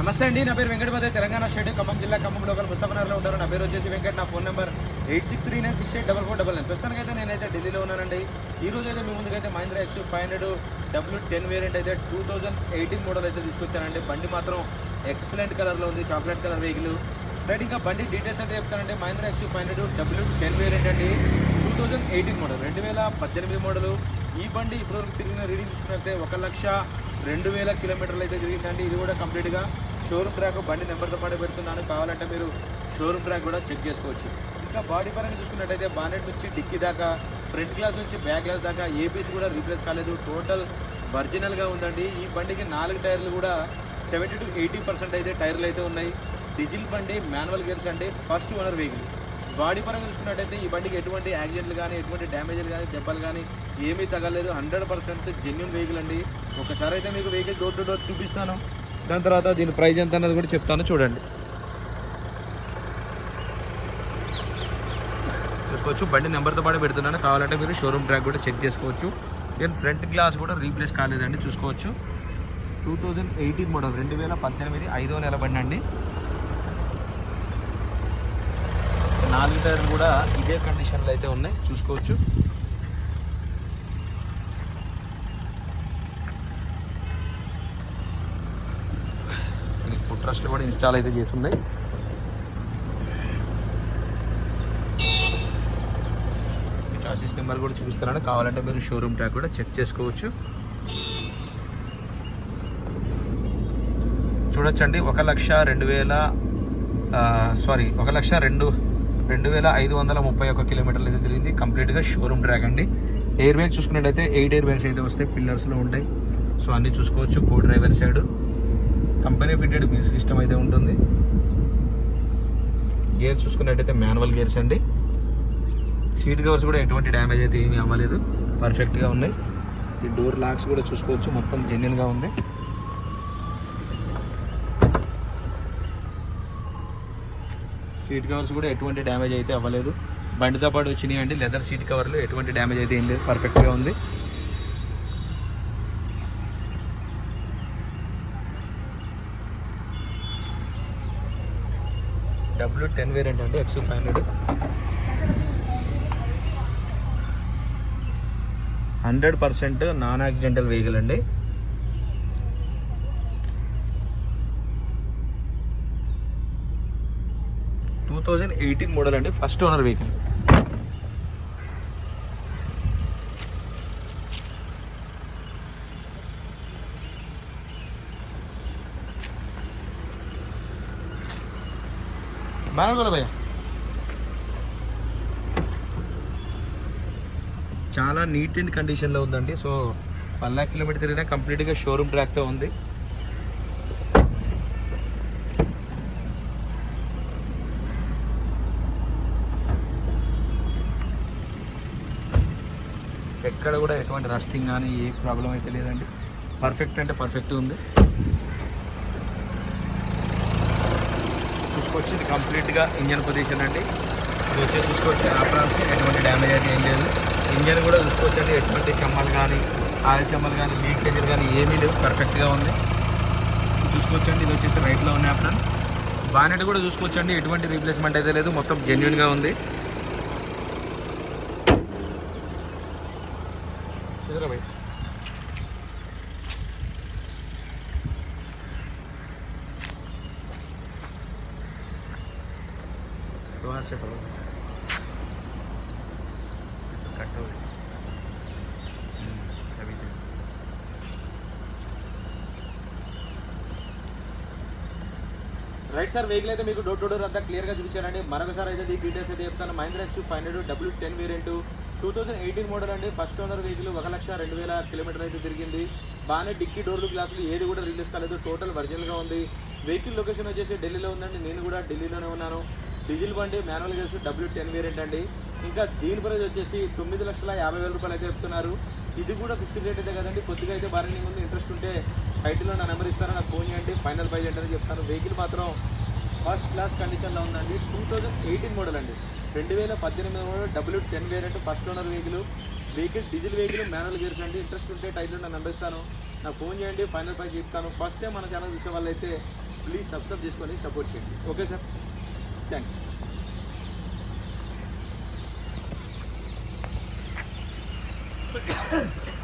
నమస్తే అండి నా పేరు వెంకటపతి తెలంగాణ స్టేట్ ఖమ్మం జిల్లా ఖమ్మం లోకల్ ముస్తఫనగర్లో ఉంటారు. నా పేరు వచ్చేసి వెంకట్ నా phone number eight six three nine six eight double four double nine. ప్రస్తుతానికైతే నేనైతే ఢిల్లీలో ఉన్నానండి. ఈ రోజు అయితే మీ ముందుకైతే Mahindra X five hundred W ten variant అయితే టూ థౌజండ్ ఎయిటీన్ మోడల్ అయితే తీసుకొచ్చానండి. బండి మాత్రం ఎక్సలెంట్ కలర్లో ఉంది చాక్లెట్ కలర్ వెహికల్ రైట్ ఇంకా బండి డీటెయిల్స్ అయితే చెప్తానంటే Mahindra X five hundred W ten variant అండి. టూ థౌజండ్ ఎయిటీన్ మోడల్ రెండు వేల పద్దెనిమిది మోడలు ఈ బండి ఇప్పటివరకు తిరిగిన రీడింగ్ తీసుకున్నట్లయితే ఒక లక్ష రెండు వేల కిలోమీటర్లు అయితే తిరిగిందండి. ఇది కూడా కంప్లీట్గా షోరూమ్ ట్రాక్ బండి నెంబర్తో పాటు పెడుతున్నాను. కావాలంటే మీరు షోరూమ్ ట్రాక్ కూడా చెక్ చేసుకోవచ్చు. ఇంకా బాడీ పరంగా చూసుకున్నట్టయితే బానెట్ నుంచి డిక్కీ దాకా ఫ్రంట్ గ్లాస్ నుంచి బ్యాక్ గ్లాస్ దాకా ఏపీస్ కూడా రీప్లేస్ కాలేదు. టోటల్ ఒరిజినల్గా ఉందండి. ఈ బండికి నాలుగు టైర్లు కూడా సెవెంటీ టు ఎయిటీ పర్సెంట్ అయితే టైర్లు అయితే ఉన్నాయి. డీజిల్ బండి మాన్యువల్ గేర్స్ అండి ఫస్ట్ ఓనర్ వెహికల్. బాడీ పరంగా చూసుకున్నట్టయితే ఈ బండికి ఎటువంటి యాక్సిడెంట్లు కానీ ఎటువంటి డ్యామేజ్లు కానీ దెబ్బలు కానీ ఏమీ తగలేదు. హండ్రెడ్ పర్సెంట్ జెన్యున్ వెహికల్ అండి. ఒకసారి అయితే మీకు వెహికల్ డోర్ టు డోర్ చూపిస్తాను. దాని తర్వాత దీని ప్రైజ్ ఎంత అన్నది కూడా చెప్తాను చూడండి. చూసుకోవచ్చు బండి నెంబర్తో పాటు పెడుతున్నాను. కావాలంటే మీరు షోరూమ్ ట్రాక్ కూడా చెక్ చేసుకోవచ్చు. దీని ఫ్రంట్ గ్లాస్ కూడా రీప్లేస్ కాలేదండి చూసుకోవచ్చు. టూ థౌజండ్ ఎయిటీన్ మోడల్ రెండు వేల పద్దెనిమిది ఐదో నెల బండి అండి. నాలుగు టైర్లు కూడా ఇదే కండిషన్లో అయితే ఉన్నాయి చూసుకోవచ్చు. ట్రస్ట్లు కూడా ఇన్స్టాల్ అయితే చేసి ఉన్నాయి నెంబర్ కూడా చూపిస్తున్నాను. కావాలంటే మీరు షోరూమ్ ట్యాగ్ కూడా చెక్ చేసుకోవచ్చు. చూడొచ్చండి. ఒక లక్ష రెండు వేల సారీ ఒక లక్ష రెండు రెండు వేల ఐదు వందల ముప్పై ఒక కిలోమీటర్లు అయితే తిరిగింది. కంప్లీట్గా షోరూమ్ ట్రాక్ అండి. ఎయిర్ బ్యాగ్స్ చూసుకున్నట్టయితే ఎయిట్ ఎయిర్ బ్యాగ్స్ అయితే వస్తాయి. పిల్లర్స్లో ఉంటాయి. సో అన్నీ చూసుకోవచ్చు. Co driver side company fitted music system అయితే ఉంటుంది. గేర్ చూసుకున్నట్టయితే మాన్యువల్ గేర్స్ అండి. సీట్ కవర్స్ కూడా ఎటువంటి డ్యామేజ్ అయితే ఏమీ అవ్వలేదు. పర్ఫెక్ట్గా ఉన్నాయి. ఈ డోర్ లాక్స్ కూడా చూసుకోవచ్చు. మొత్తం జెన్యున్గా ఉంది. సీట్ కవర్స్ కూడా ఎటువంటి డ్యామేజ్ అయితే అవ్వలేదు. బండితో పాటు వచ్చినాయి అండి లెదర్ సీట్ కవర్లు ఎటువంటి డ్యామేజ్ అయితే ఏం లేదు. పర్ఫెక్ట్గా ఉంది. డబ్ల్యూ టెన్ వేరియంట్ అండి X five hundred. Hundred percent non accidental vehicle అండి. టూ థౌజండ్ ఎయిటీన్ మోడల్ అండి ఫస్ట్ ఓనర్ వెహికల్. బాగా కదా భయ్య చాలా నీట్ అండ్ కండిషన్లో ఉందండి. సో వన్ ల్యాక్ కిలోమీటర్ తిరిగినా కంప్లీట్గా షోరూమ్ ట్రాక్తో ఉంది. ఎక్కడ కూడా ఎటువంటి రస్టింగ్ కానీ ఏ ప్రాబ్లం అయితే లేదండి. పర్ఫెక్ట్ అంటే పర్ఫెక్ట్ ఉంది. చూసుకోవచ్చు ఇది కంప్లీట్గా ఇంజన్ పొజిషన్ అండి. ఇది వచ్చి చూసుకోవచ్చు ఆప్రాన్స్ ఎటువంటి డ్యామేజ్ అయితే ఏం లేదు. ఇంజన్ కూడా చూసుకోవచ్చండి ఎటువంటి చెమ్మలు కానీ ఆయిల్ చెమ్మలు కానీ లీకేజీలు కానీ ఏమీ లేవు. పర్ఫెక్ట్గా ఉంది. చూసుకోవచ్చండి. ఇది వచ్చేసి రైట్లో ఉన్నాయి ఆప్రాన్ బానెట్ కూడా చూసుకోవచ్చండి. ఎటువంటి రీప్లేస్మెంట్ అయితే లేదు. మొత్తం జెన్యున్గా ఉంది. ఎదురా రైట్ సార్ వెహికల్ అయితే మీకు డోర్ టు డోర్ అంతా క్లియర్గా చూపించారండి. మరొకసారి అయితే దీని డీటెయిల్స్ అయితే చెప్తాను. Mahindra X five hundred W ten variant two thousand eighteen model అండి. ఫస్ట్ ఓనర్ వెహికల్ ఒక లక్ష రెండు వేల కిలోమీటర్ అయితే తిరిగింది. బాగానే డిక్కీ డోర్లు గ్లాసులు ఏది కూడా రిలీజ్ కాలేదు. టోటల్ ఒరిజినల్గా ఉంది. వెహికల్ లొకేషన్ వచ్చేసి ఢిల్లీలో ఉందండి. నేను కూడా ఢిల్లీలోనే ఉన్నాను. డీజిల్ బండి manual gears W ten variant అండి. ఇంకా దీని ప్రైస్ వచ్చేసి తొమ్మిది లక్షల యాభై వేల రూపాయలు అయితే చెప్తున్నారు. ఇది కూడా ఫిక్స్డ్ రేట్ అయితే కదండి. కొద్దిగా అయితే బార్గెనింగ్ ఉంది. ఇంట్రెస్ట్ ఉంటే టైటిల్లో నా నెంబర్ ఇస్తారా నాకు ఫోన్ చేయండి ఫైనల్ ప్రైజ్ ఏంటని చెప్తాను వెహికల్ మాత్రం ఫస్ట్ క్లాస్ కండిషన్లో ఉందండి. టూ థౌజండ్ ఎయిటీన్ మోడల్ అండి. రెండు వేల పద్దెనిమిది model W ten variant first owner vehicle vehicle diesel vehicle manual gears అండి. ఇంట్రెస్ట్ ఉంటే టైటిల్ నా నెంబర్ ఇస్తాను. నాకు ఫోన్ చేయండి. ఫైనల్ ప్రైజ్ చెప్తాను. ఫస్ట్ టైం మన ఛానల్ చూసే వాళ్ళైతే ప్లీజ్ సబ్స్క్రైబ్ చేసుకొని సపోర్ట్ చేయండి. Okay sir Thank you.